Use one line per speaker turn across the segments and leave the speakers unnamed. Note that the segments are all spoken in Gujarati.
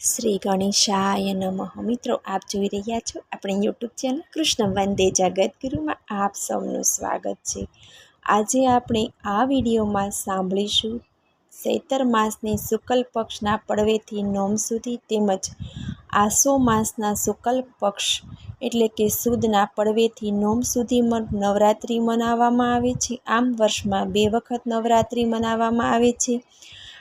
શ્રી ગણેશાય નમઃ. મિત્રો, આપ જોઈ રહ્યા છો આપણી યુટ્યુબ ચેનલ કૃષ્ણ વંદે જગતગુરુમાં આપ સૌનું સ્વાગત છે. આજે આપણે આ વિડીયોમાં સાંભળીશું ચૈતર માસની શુક્લ પક્ષના પડવેથી નોમ સુધી તેમજ આસો માસના શુક્લ પક્ષ એટલે કે સુદના પડવેથી નોમ સુધીમાં નવરાત્રિ મનાવવામાં આવે છે. આમ વર્ષમાં બે વખત નવરાત્રિ મનાવવામાં આવે છે.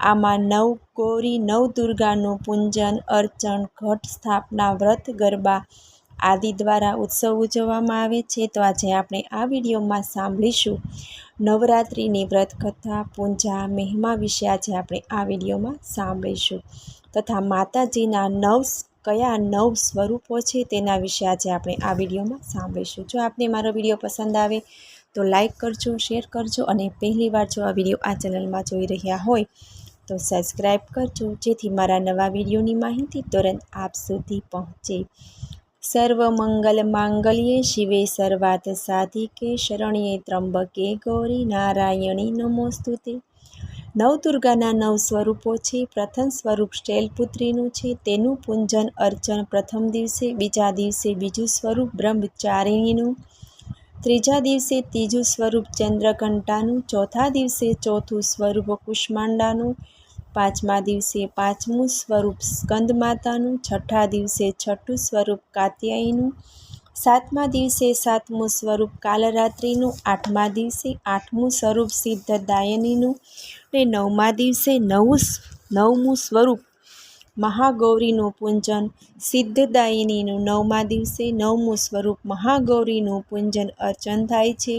આમાં નવ ગૌરી નવ દુર્ગાનું પૂજન, અર્ચન ઘટ સ્થાપના વ્રત, ગરબા આદિ દ્વારા ઉત્સવ ઉજવવામાં આવે છે. તો આજે આપણે આ વિડીયોમાં સાંભળીશું નવરાત્રિની વ્રત કથા પૂજા, મહિમા વિશે આજે આપણે આ વિડીયોમાં સાંભળીશું તથા માતાજીના નવ કયા નવ સ્વરૂપો છે તેના વિશે આજે આપણે આ વિડીયોમાં સાંભળીશું. જો આપને મારો વીડિયો પસંદ આવે તો લાઈક કરજો, શેર કરજો અને પહેલીવાર જો આ વીડિયો આ ચેનલમાં જોઈ રહ્યા હોય તો સબસ્ક્રાઈબ કરજો, જેથી મારા નવા વિડીયોની માહિતી તુરંત આપ સુધી પહોંચે. સર્વ મંગલ માંગલ્યે શિવે સર્વાત સાધિકે, શરણ્યે ત્રંબકે ગૌરી નારાયણી. નમોસ્તુતે. નવદુર્ગાના નવ સ્વરૂપો છે. પ્રથમ સ્વરૂપ શૈલપુત્રીનું છે. તેનું પૂંજન અર્ચન પ્રથમ દિવસે, બીજા દિવસે બીજું સ્વરૂપ બ્રહ્મચારિણીનું. ત્રીજા દિવસે ત્રીજું સ્વરૂપ ચંદ્રઘંટાનું, ચોથા દિવસે ચોથું સ્વરૂપ કુષ્માંડાનું, પાંચમા દિવસે પાંચમું સ્વરૂપ સ્કંદ માતાનું છઠ્ઠા દિવસે છઠ્ઠું સ્વરૂપ કાત્યાયીનું, સાતમા દિવસે સાતમું સ્વરૂપ કાલરાત્રિનું, આઠમા દિવસે આઠમું સ્વરૂપ સિદ્ધદાયનીનું ને નવમા દિવસે નવું નવમું સ્વરૂપ મહાગૌરીનું પૂજન, સિદ્ધદાયિનીનું નવમા દિવસે નવમું સ્વરૂપ મહાગૌરીનું પૂજન અર્ચન થાય છે.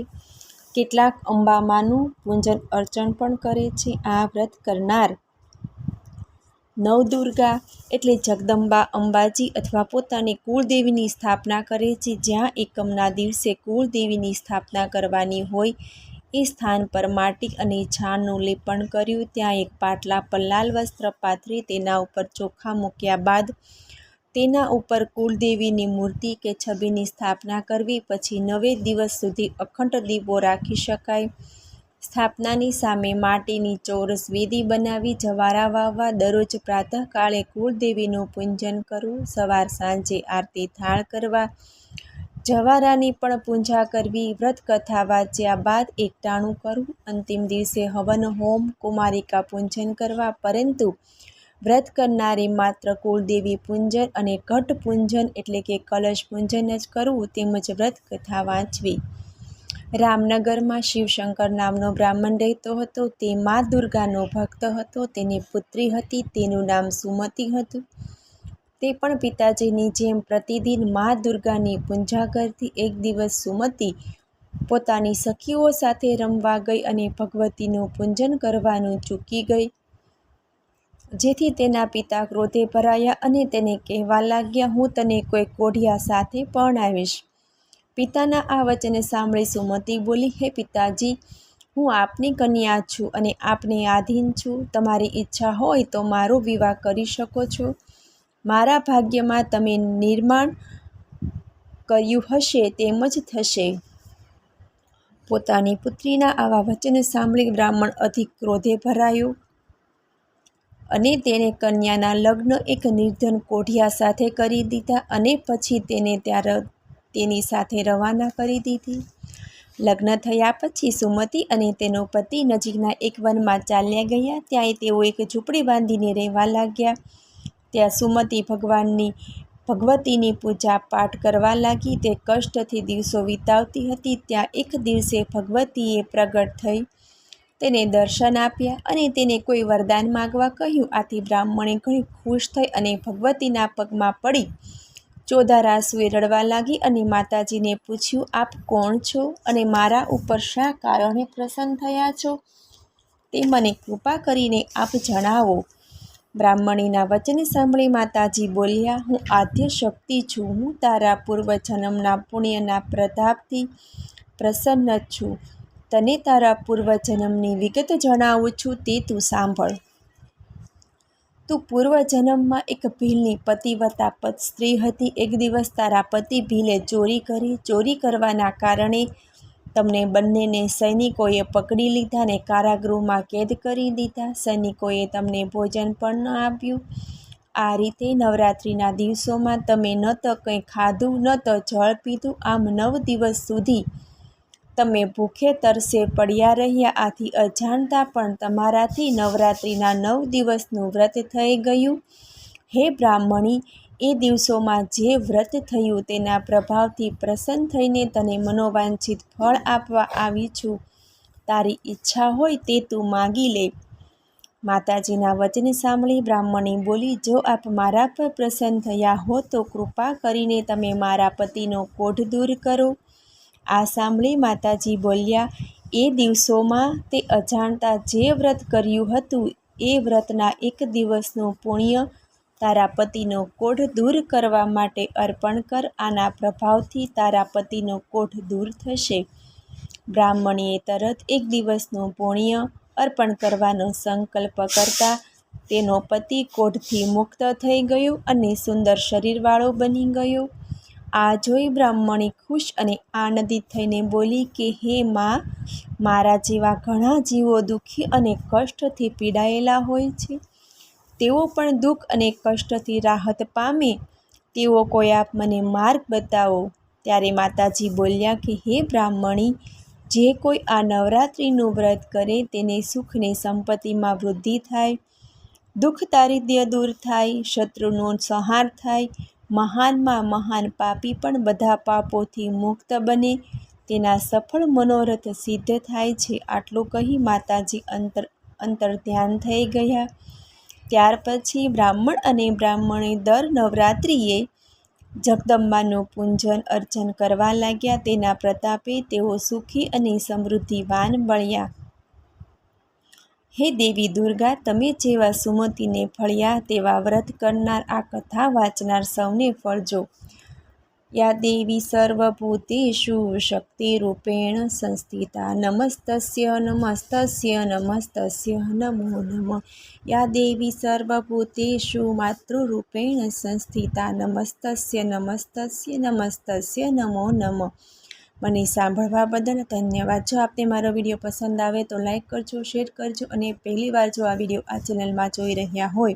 કેટલાક અંબામાનું પૂજન અર્ચન પણ કરે છે. આ વ્રત કરનાર નવદુર્ગા એટલે જગદંબા અંબાજી અથવા પોતાની કુળદેવીની સ્થાપના કરે છે. જ્યાં એકમના દિવસે કુળદેવીની સ્થાપના કરવાની હોય એ સ્થાન પર માટી અને છાણનું લેપણ કર્યું. ત્યાં એક પાટલા પર લાલ વસ્ત્ર પાથરી તેના ઉપર ચોખા મૂક્યા બાદ તેના ઉપર કુળદેવીની મૂર્તિ કે છબીની સ્થાપના કરવી. પછી નવે દિવસ સુધી અખંડ દીવો રાખી શકાય. સ્થાપનાની સામે માટીની ચોરસ વેદી બનાવી જવારા વાવવા દરરોજ પ્રાતઃકાળે કુળદેવીનું પૂજન કરવું. સવાર સાંજે આરતી થાળ કરવા જવારાની પણ પૂજા કરવી વ્રત કથા વાંચ્યા બાદ એકટાણું કરવું. અંતિમ દિવસે હવન હોમ કુમારિકા પૂજન કરવા, પરંતુ વ્રત કરનારે માત્ર કુળદેવી પૂજન અને ઘટ પૂજન એટલે કે કલશ પૂજન જ કરવું તેમજ વ્રત કથા વાંચવી. રામનગરમાં શિવશંકર નામનો બ્રાહ્મણ રહેતો હતો. તે મા દુર્ગાનો ભક્ત હતો. તેની પુત્રી હતી. તેનું નામ સુમતી હતું. તે પણ પિતાજીની જેમ પ્રતિદિન મા દુર્ગાની પૂજા કરતી એક દિવસ સુમતી પોતાની સખીઓ સાથે રમવા ગઈ અને ભગવતીનું પૂજન કરવાનું ચૂકી ગઈ. જેથી તેના પિતા ક્રોધે ભરાયા અને તેને કહેવા લાગ્યા, હું તને કોઈ કોઢિયા સાથે પરણાવીશ પિતાના આ વચને સાંભળી સુમતી બોલી, હે પિતાજી, હું આપની કન્યા છું અને આપને આધીન છું. તમારી ઈચ્છા હોય તો મારો વિવાહ કરી શકો છો. મારા ભાગ્યમાં તમે નિર્માણ કર્યું હશે તેમ જ થશે. પોતાની પુત્રીના આવા વચન સાંભળી બ્રાહ્મણ અધિક ક્રોધે ભરાયો અને તેણે કન્યાના લગ્ન એક નિર્ધન કોઢિયા સાથે કરી દીધા અને પછી તેને ત્યાં તેની સાથે રવાના કરી દીધી. લગ્ન થયા પછી સુમતી અને તેનો પતિ નજીકના એક વનમાં ચાલ્યા ગયા ત્યાં તેઓ એક ઝૂંપડી બાંધીને રહેવા લાગ્યા. ત્યાં સુમતી ભગવાનની ભગવતીની પૂજા પાઠ કરવા લાગી. તે કષ્ટથી દિવસો વિતાવતી હતી. ત્યાં એક દિવસે ભગવતીએ પ્રગટ થઈ તેને દર્શન આપ્યા અને તેને કોઈ વરદાન માગવા કહ્યું. આથી બ્રાહ્મણે ઘણી ખુશ થઈ અને ભગવતીના પગમાં પડી. ચોધારાસુએ રડવા લાગી અને માતાજીને પૂછ્યું, આપ કોણ છો અને મારા ઉપર શા કારણે પ્રસન્ન થયા છો? તે મને કૃપા કરીને આપ જણાવો. બ્રાહ્મણીના વચન સાંભળી માતાજી બોલ્યા, હું આદ્ય શક્તિ છું. હું તારા પૂર્વજન્મના પુણ્યના પ્રતાપથી પ્રસન્ન છું. તને તારા પૂર્વજન્મની વિગત જણાવું છું, તે તું સાંભળ. તું પૂર્વજન્મમાં એક ભીલની પતિવતા પત, સ્ત્રી હતી. એક દિવસ તારા પતિ ભીલે ચોરી કરી. ચોરી કરવાના કારણે તમને બંનેને સૈનિકોએ પકડી લીધા ને કારાગૃહમાં કેદ કરી દીધા. સૈનિકોએ તમને ભોજન પણ ન આપ્યું. આ રીતે નવરાત્રિના દિવસોમાં તમે ન તો કંઈ ખાધું, ન તો જળ પીધું. આમ નવ દિવસ સુધી તમે ભૂખે તરસે પડ્યા રહ્યા. આથી અજાણતા પણ તમારાથી નવરાત્રિના નવ દિવસનું વ્રત થઈ ગયું. હે બ્રાહ્મણી એ દિવસોમાં જે વ્રત થયું તેના પ્રભાવથી પ્રસન્ન થઈને તને મનોવાંછિત ફળ આપવા આવી છું. તારી ઈચ્છા હોય તે તું માગી લે. માતાજીના વચન સાંભળી બ્રાહ્મણી બોલી, જો આપ મારા પર પ્રસન્ન થયા હો તો કૃપા કરીને તમે મારા પતિનો કોઢ દૂર કરો. આ સાંભળી માતાજી બોલ્યા, એ દિવસોમાં તે અજાણતા જે વ્રત કર્યું હતું, એ વ્રતના એક દિવસનું પુણ્ય તારા પતિનો કોઢ દૂર કરવા માટે અર્પણ કર, આના પ્રભાવથી તારા પતિનો કોઢ દૂર થશે. બ્રાહ્મણીએ તરત એક દિવસનું પુણ્ય અર્પણ કરવાનો સંકલ્પ કરતા તેનો પતિ કોઢથી મુક્ત થઈ ગયો અને સુંદર શરીરવાળો બની ગયો. આ જોઈ બ્રાહ્મણી ખુશ અને આનંદિત થઈને બોલી કે, હે માં, મારા જેવા ઘણા જીવો દુઃખી અને કષ્ટથી પીડાયેલા હોય છે. તેઓ પણ દુઃખ અને કષ્ટથી રાહત પામે. તેવો કોઈ આપ મને માર્ગ બતાવો. ત્યારે માતાજી બોલ્યા કે, હે બ્રાહ્મણી, જે કોઈ આ નવરાત્રિનું વ્રત કરે તેને સુખને સંપત્તિમાં વૃદ્ધિ થાય, દુઃખ દારિદ્ર્ય દૂર થાય, શત્રુનો સંહાર થાય, મહાનમાં મહાન પાપી પણ બધા પાપોથી મુક્ત બને, તેના સફળ મનોરથ સિદ્ધ થાય છે. આટલું કહી માતાજી અંતર અંતર ધ્યાન થઈ ગયા. ત્યાર પછી બ્રાહ્મણ અને બ્રાહ્મણી દર નવરાત્રિએ જગદંબાનું પૂજન અર્ચન કરવા લાગ્યા. તેના પ્રતાપે તેઓ સુખી અને સમૃદ્ધિવાન મળ્યા હે દેવી દુર્ગા, તમે જેવા સુમતીને ફળ્યા તેવા વ્રત કરનાર આ કથા વાંચનાર સૌને ફળજો. યા દેવી સર્વભૂતેષુ શક્તિરૂપેણ સંસ્થિતા નમસ્તસ્ય નમસ્તસ્ય નમસ્તસ્ય નમો નમ યા દેવી સર્વભૂતેષુ માતૃરૂપેણ સંસ્થિતા નમસ્તસ્ય નમસ્તસ્ય નમસ્તસ્ય નમો નમ મને સાંભળવા બદલ ધન્યવાદ. જો આપને મારો વીડિયો પસંદ આવે તો લાઈક કરજો, શેર કરજો અને પહેલીવાર જો આ વીડિયો આ ચેનલમાં જોઈ રહ્યા હોય